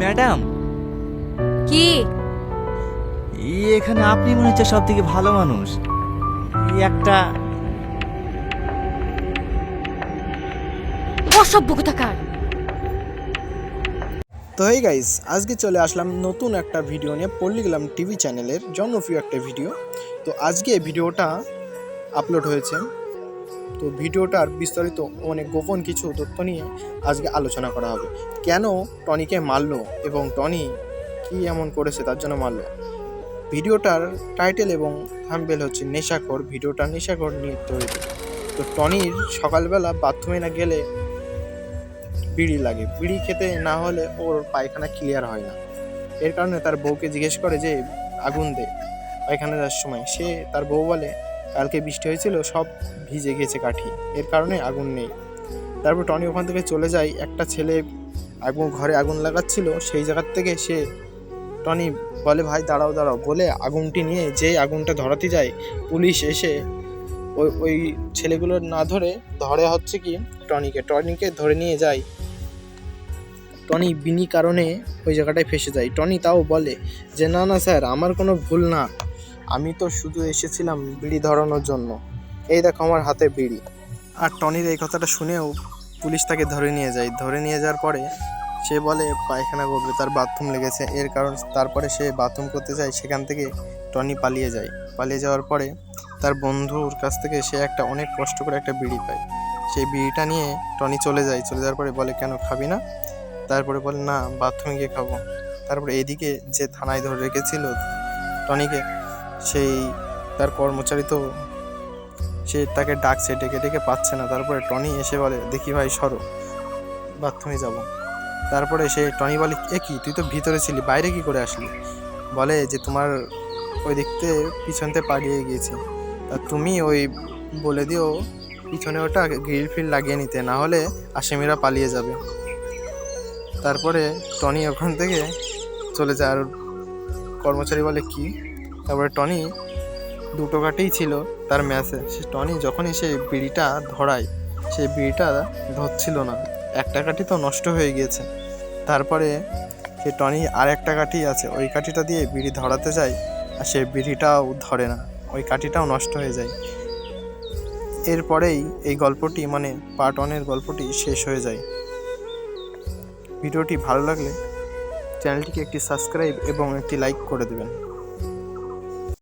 Madam. কি? এখানে আপনি মনে হচ্ছে সব থেকে ভালো মানুষ। এই একটা অসভ্য কোথাকার তো এই গাইস আজকে চলে আসলাম নতুন একটা ভিডিও নিয়ে পড়লি গেলাম টিভি চ্যানেলের জনপ্রিয় একটা ভিডিও তো আজকে ভিডিওটা আপলোড হয়েছে তো ভিডিওটার বিস্তারিত অনেক গোপন কিছু তথ্য নিয়ে আজকে আলোচনা করা হবে। কেন টনিকে মারলো এবং টনি কি এমন করেছে তার জন্য মারলো? ভিডিওটার টাইটেল এবং থাম্বেল হচ্ছে নেশাখোর। ভিডিওটা নেশাখোর নিয়ে তৈরি। তো টনির সকালবেলা বাথরুমে না গেলে বিড়ি লাগে। বিড়ি খেতে না হলে ওর পায়খানা ক্লিয়ার হয় না। এর কারণে তার বউকে জিজ্ঞেস করে যে, আগুন দে পায়খানা যাওয়ার সময়। সে তার বউ বলে কালকে বৃষ্টি হয়েছিল, সব ভিজে গেছে কাঠি। এর কারণে আগুন নেই। তারপর টনি ওখান থেকে চলে যায়, একটা ছেলে আগুন, ঘরে আগুন লাগাচ্ছিল, সেই জায়গার থেকে সে টনি বলে, ভাই, দাঁড়াও দাঁড়াও। বলে আগুনটি নিয়ে যেই আগুনটা ধরাতে যায়, পুলিশ এসে ওই ওই ছেলেগুলো না ধরে ধরে হচ্ছে কি টনিকে। টনিকে ধরে নিয়ে যায়। টনি বিনি কারণে ওই জায়গাটায় ফেসে যায়। টনি তাও বলে যে, না না, স্যার, আমার কোনো ভুল না। আমি তো শুধু এসেছিলাম বিড়ি ধরানোর জন্য। এই দেখো আমার হাতে বিড়ি। আর টনির এই কথাটা শুনেও পুলিশ তাকে ধরে নিয়ে যায়। ধরে নিয়ে যাওয়ার পরে সে বলে, পায়খানা করবে, তার বাথরুম লেগেছে। এর কারণ তারপরে সে বাথরুম করতে যায়, সেখান থেকে টনি পালিয়ে যায়। পালিয়ে যাওয়ার পরে তার বন্ধুর কাছ থেকে সে একটা অনেক কষ্ট করে একটা বিড়ি পায়। সেই বিড়িটা নিয়ে টনি চলে যায়। চলে যাওয়ার পরে বলে, কেন খাবি না? তারপরে বলে, না, বাথরুমে গিয়ে খাব। তারপরে এদিকে যে থানায় ধরে রেখেছিল, টনিকে সেই তার কর্মচারী তো সে তাকে ডাকছে, ডেকে ডেকে পাচ্ছে না। তারপরে টনি এসে বলে, দেখি ভাই, সরো, বাথরুমে যাব। তারপরে সে, টনি বলে, এ কি, তুই তো ভিতরে ছিলি, বাইরে কি করে আসলি? বলে যে, তোমার ওই দিকতে পিছনতে পালিয়ে গিয়েছি। তা তুমি ওই, বলে দিও, পিছনে ওটা গ্রিল ফিল লাগিয়ে নিতে, না হলে আসামিরা পালিয়ে যাবে। তারপরে টনি ওখান থেকে চলে যায়। আর কর্মচারী বলে, কি? তারপরে টনি দুটো কাঠেই ছিল তার ম্যাচে। সে টনি যখনই সে বিড়িটা ধরায়, সেই বিড়িটা ধরছিল না। একটা কাঠি তো নষ্ট হয়ে গিয়েছে। তারপরে সে টনি আর একটা কাঠি আছে, ওই কাঠিটা দিয়ে বিড়ি ধরাতে যায় আর সে বিড়িটাও ধরে না, ওই কাঠিটাও নষ্ট হয়ে যায়। এরপরেই এই গল্পটি মানে পার্ট ওয়ানের গল্পটি শেষ হয়ে যায়। ভিডিওটি ভালো লাগলে চ্যানেলটিকে একটি সাবস্ক্রাইব এবং একটি লাইক করে দেবেন।